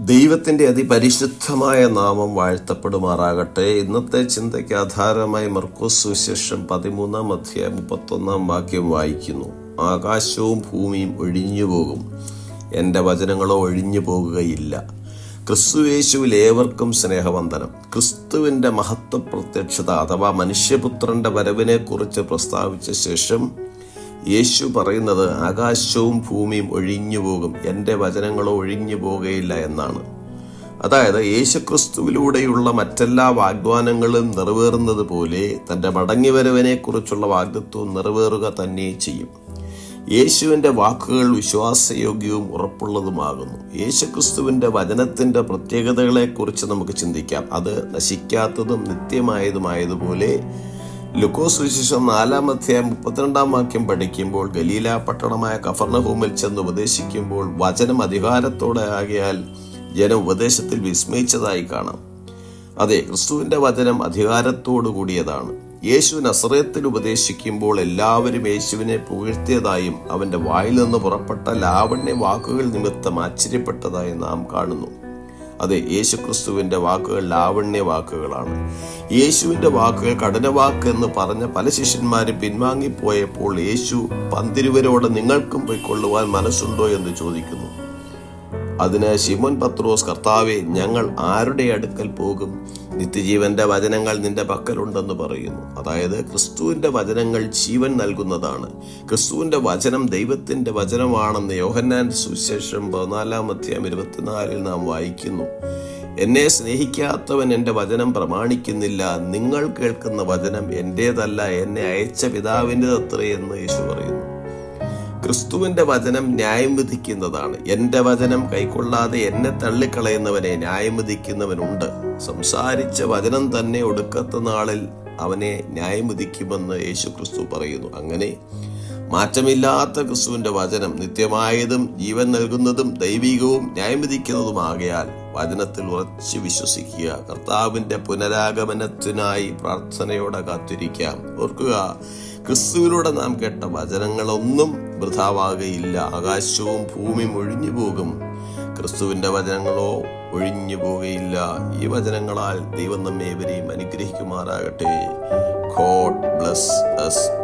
ദൈവത്തിന്റെ അതിപരിശുദ്ധമായ നാമം വാഴ്ത്തപ്പെടുമാറാകട്ടെ. ഇന്നത്തെ ചിന്തയ്ക്ക് ആധാരമായി മർക്കോസ് സുശേഷം പതിമൂന്നാം അധ്യായം മുപ്പത്തൊന്നാം വാക്യം വായിക്കുന്നു. ആകാശവും ഭൂമിയും ഒഴിഞ്ഞു പോകും. എന്റെ വചനങ്ങളോ ഒഴിഞ്ഞു പോകുകയില്ല. ക്രിസ്തുവേശുവിൽ ഏവർക്കും സ്നേഹവന്ദനം. ക്രിസ്തുവിന്റെ മഹത്വ പ്രത്യക്ഷത അഥവാ മനുഷ്യപുത്രന്റെ വരവിനെക്കുറിച്ച് പ്രസ്താവിച്ച ശേഷം യേശു പറയുന്നത് ആകാശവും ഭൂമിയും ഒഴിഞ്ഞു പോകും. എന്റെ വചനങ്ങളോ ഒഴിഞ്ഞു പോകുകയില്ല എന്നാണ്. അതായത് യേശുക്രിസ്തുവിലൂടെയുള്ള മറ്റെല്ലാ വാഗ്ദാനങ്ങളും നിറവേറുന്നത് പോലെ തന്റെ മടങ്ങിവരവിനെ കുറിച്ചുള്ള വാഗ്ദത്വം നിറവേറുക തന്നെ ചെയ്യും. യേശുവിന്റെ വാക്കുകൾ വിശ്വാസയോഗ്യവും ഉറപ്പുള്ളതുമാകുന്നു. യേശുക്രിസ്തുവിന്റെ വചനത്തിന്റെ പ്രത്യേകതകളെക്കുറിച്ച് നമുക്ക് ചിന്തിക്കാം. അത് നശിക്കാത്തതും നിത്യമായതുമായതുപോലെ ലുക്കോസ് വിശേഷം നാലാം അധ്യായം മുപ്പത്തിരണ്ടാം വാക്യം പഠിക്കുമ്പോൾ ഗലീല പട്ടണമായ കഫർണഹൂമിൽ ചെന്ന് ഉപദേശിക്കുമ്പോൾ വചനം അധികാരത്തോടെ ആകിയാൽ ജനം ഉപദേശത്തിൽ വിസ്മയിച്ചതായി കാണാം. അതെ ക്രിസ്തുവിന്റെ വചനം അധികാരത്തോടു കൂടിയതാണ്. യേശു നസറയത്തിൽ ഉപദേശിക്കുമ്പോൾ എല്ലാവരും യേശുവിനെ പുകഴ്ത്തിയതായും അവന്റെ വായിൽ നിന്ന് പുറപ്പെട്ട ലാവണ്യ വാക്കുകൾ നിമിത്തം ആശ്ചര്യപ്പെട്ടതായും നാം കാണുന്നു. അതെ യേശുക്രിസ്തുവിന്റെ വാക്കുകൾ ലാവണ്യ വാക്കുകളാണ്. യേശുവിന്റെ വാക്കുകൾ കഠിനവാക്ക് എന്ന് പറഞ്ഞ പല ശിഷ്യന്മാരും പിൻവാങ്ങിപ്പോയപ്പോൾ യേശു പന്തിരുവരോട് നിങ്ങൾക്കും പൊയ്ക്കൊള്ളുവാൻ മനസ്സുണ്ടോ എന്ന് ചോദിക്കുന്നു. അതിന് ശിമോൻ പത്രോസ് കർത്താവെ ഞങ്ങൾ ആരുടെ അടുക്കൽ പോകും? നിത്യജീവന്റെ വചനങ്ങൾ നിന്റെ പക്കലുണ്ടെന്ന് പറയുന്നു. അതായത് ക്രിസ്തുവിന്റെ വചനങ്ങൾ ജീവൻ നൽകുന്നതാണ്. ക്രിസ്തുവിന്റെ വചനം ദൈവത്തിന്റെ വചനമാണെന്ന് യോഹന്നാൻ സുവിശേഷം പതിനാലാം അധ്യായം ഇരുപത്തിനാലിൽ നാം വായിക്കുന്നു. എന്നെ സ്നേഹിക്കാത്തവൻ എന്റെ വചനം പ്രമാണിക്കുന്നില്ല. നിങ്ങൾ കേൾക്കുന്ന വചനം എന്റേതല്ല എന്നെ അയച്ച പിതാവിന്റെതത്രേ എന്ന് യേശു പറയുന്നു. ക്രിസ്തുവിന്റെ വചനം ന്യായം വിധിക്കുന്നതാണ്. എന്റെ വചനം കൈക്കൊള്ളാതെ എന്നെ തള്ളിക്കളയുന്നവനെ ന്യായം വിധിക്കുന്നവനുണ്ട്. സംസാരിച്ച വചനം തന്നെ ഒടുക്കത്ത നാളിൽ അവനെ ന്യായം വിധിക്കുമെന്ന് യേശു ക്രിസ്തു പറയുന്നു. അങ്ങനെ മാറ്റമില്ലാത്ത ക്രിസ്തുവിന്റെ വചനം നിത്യമായതും ജീവൻ നൽകുന്നതും ദൈവികവും ന്യായം വിധിക്കുന്നതുമാകയാൽ വചനത്തിൽ ഉറച്ചു വിശ്വസിക്കുക കർത്താവിന്റെ പുനരാഗമനത്തിനായി പ്രാർത്ഥനയോടെ കാത്തിരിക്കാം. ഓർക്കുക ക്രിസ്തുവിലൂടെ നാം കേട്ട വചനങ്ങളൊന്നും വൃഥാവാകുകയില്ല ആകാശവും ഭൂമിയും ഒഴിഞ്ഞു പോകും. ക്രിസ്തുവിന്റെ വചനങ്ങളോ ഒഴിഞ്ഞു പോകുകയില്ല ഈ വചനങ്ങളാൽ ദൈവം നമ്മെ ഇവരെയും അനുഗ്രഹിക്കുമാറാകട്ടെ. God bless us